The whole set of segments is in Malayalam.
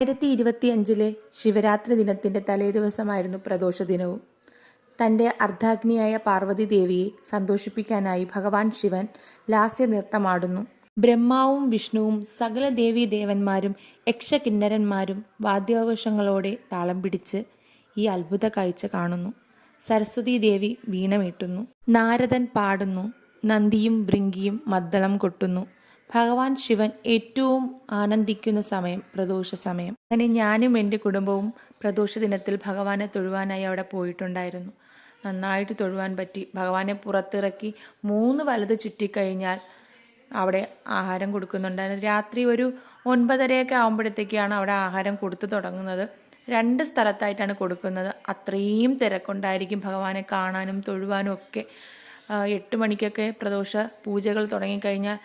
ആയിരത്തി ഇരുപത്തിയഞ്ചിലെ ശിവരാത്രി ദിനത്തിന്റെ തലേദിവസമായിരുന്നു പ്രദോഷ ദിനവും. തന്റെ അർദ്ധാഗ്നിയായ പാർവതി ദേവിയെ സന്തോഷിപ്പിക്കാനായി ഭഗവാൻ ശിവൻ ലാസ്യ നൃത്തമാടുന്നു. ബ്രഹ്മാവും വിഷ്ണുവും സകല ദേവീ ദേവന്മാരും യക്ഷകിന്നരന്മാരും വാദ്യാഘോഷങ്ങളോടെ താളം പിടിച്ച് ഈ അത്ഭുത കാഴ്ച കാണുന്നു. സരസ്വതി ദേവി വീണമീട്ടുന്നു. നാരദൻ പാടുന്നു. നന്ദിയും ഭൃങ്കിയും മദ്ദളം കൊട്ടുന്നു. ഭഗവാൻ ശിവൻ ഏറ്റവും ആനന്ദിക്കുന്ന സമയം പ്രദോഷ സമയം. അങ്ങനെ ഞാനും എന്റെ കുടുംബവും പ്രദോഷ ദിനത്തിൽ ഭഗവാനെ തൊഴുവാനായി അവിടെ പോയിട്ടുണ്ടായിരുന്നു. നന്നായിട്ട് തൊഴുവാൻ പറ്റി. ഭഗവാനെ പുറത്തിറക്കി മൂന്ന് വലത് ചുറ്റിക്കഴിഞ്ഞാൽ അവിടെ ആഹാരം കൊടുക്കുന്നുണ്ടായിരുന്നു. രാത്രി ഒരു ഒൻപതരയൊക്കെ ആകുമ്പോഴത്തേക്കാണ് അവിടെ ആഹാരം കൊടുത്തു തുടങ്ങുന്നത്. രണ്ട് സ്ഥലത്തായിട്ടാണ് കൊടുക്കുന്നത്. അത്രയും തിരക്കുണ്ടായിരിക്കും ഭഗവാനെ കാണാനും തൊഴുവാനും ഒക്കെ. എട്ട് മണിക്കൊക്കെ പ്രദോഷ പൂജകൾ തുടങ്ങിക്കഴിഞ്ഞാൽ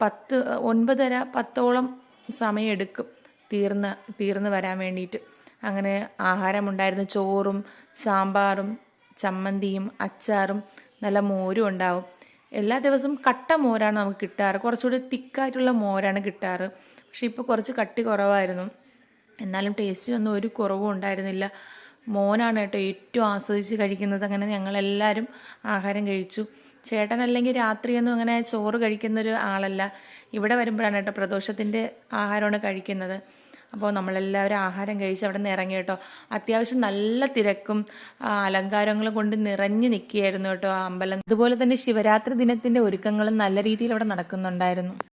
പത്ത് ഒൻപതര പത്തോളം സമയമെടുക്കും തീർന്ന് തീർന്ന് വരാൻ വേണ്ടിയിട്ട് അങ്ങനെ ആഹാരമുണ്ടായിരുന്നു. ചോറും സാമ്പാറും ചമ്മന്തിയും അച്ചാറും നല്ല മോരും ഉണ്ടാവും. എല്ലാ ദിവസവും കട്ട മോരാണ് നമുക്ക് കിട്ടാറ്. കുറച്ചുകൂടി തിക്കായിട്ടുള്ള മോരാണ് കിട്ടാറ്. പക്ഷേ ഇപ്പോൾ കുറച്ച് കട്ടി കുറവായിരുന്നു. എന്നാലും ടേസ്റ്റിനൊന്നും ഒരു കുറവും ഉണ്ടായിരുന്നില്ല. മോനാണ് കേട്ടോ ഏറ്റവും ആസ്വദിച്ച് കഴിക്കുന്നത്. അങ്ങനെ ഞങ്ങളെല്ലാവരും ആഹാരം കഴിച്ചു. ചേട്ടനല്ലെങ്കിൽ രാത്രിയൊന്നും അങ്ങനെ ചോറ് കഴിക്കുന്ന ഒരു ആളല്ല. ഇവിടെ വരുമ്പോഴാണ് കേട്ടോ പ്രദോഷത്തിന്റെ ആഹാരമാണ് കഴിക്കുന്നത്. അപ്പോൾ നമ്മളെല്ലാവരും ആഹാരം കഴിച്ച് അവിടെ നിന്ന് ഇറങ്ങി കേട്ടോ. അത്യാവശ്യം നല്ല തിരക്കും അലങ്കാരങ്ങളും കൊണ്ട് നിറഞ്ഞു നിൽക്കുകയായിരുന്നു കേട്ടോ അമ്പലം. അതുപോലെ തന്നെ ശിവരാത്രി ദിനത്തിന്റെ ഒരുക്കങ്ങളും നല്ല രീതിയിൽ അവിടെ നടക്കുന്നുണ്ടായിരുന്നു.